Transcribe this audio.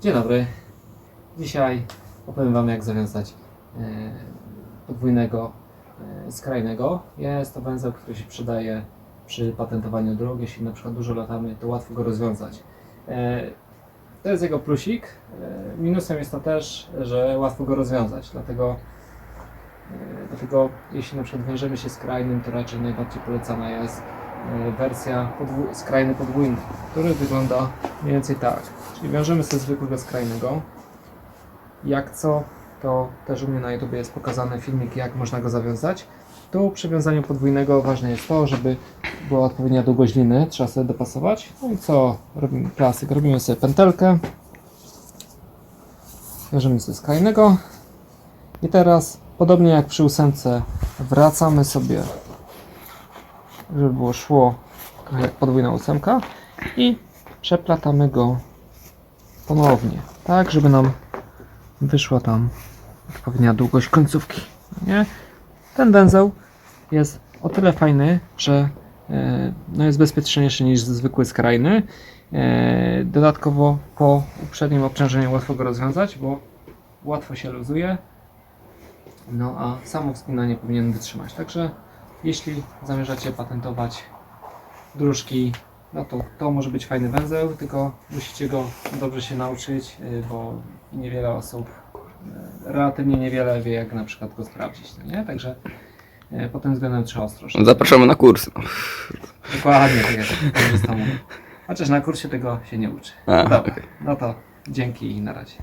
Dzień dobry. Dzisiaj opowiem Wam jak zawiązać e, podwójnego e, skrajnego. Jest to węzeł, który się przydaje przy patentowaniu dróg. Jeśli na przykład dużo latamy, to łatwo go rozwiązać. E, To jest jego plusik. Minusem jest to też, że łatwo go rozwiązać. Dlatego, dlatego jeśli na przykład wiążemy się skrajnym, to raczej najbardziej polecana jest wersja podwó- skrajny podwójny, który wygląda mniej więcej tak. Czyli wiążemy sobie zwykłego skrajnego. Jak co, to też u mnie na YouTube jest pokazany filmik, jak można go zawiązać. Tu przy wiązaniu podwójnego ważne jest to, żeby była odpowiednia długość liny, trzeba sobie dopasować. No i co robimy? Klasyk. Robimy sobie pętelkę. Wiążemy sobie skrajnego. I teraz, podobnie jak przy ósemce, wracamy sobie, żeby było szło jak podwójna ósemka i przeplatamy go ponownie, tak żeby nam wyszła tam odpowiednia długość końcówki. Nie? Ten węzeł jest o tyle fajny, że e, no jest bezpieczniejszy niż zwykły skrajny. E, Dodatkowo po uprzednim obciążeniu łatwo go rozwiązać, bo łatwo się luzuje. No a samo wspinanie powinien wytrzymać. Także jeśli zamierzacie patentować dróżki, no to to może być fajny węzeł, tylko musicie go dobrze się nauczyć, y, bo niewiele osób, y, relatywnie niewiele wie, jak na przykład go sprawdzić, no nie? Także y, pod tym względem trzeba ostrożnie. Zapraszamy na kurs. Dokładnie, tak jak. Chociaż na kursie tego się nie uczy. A, Dobra, okej. no to dzięki i na razie.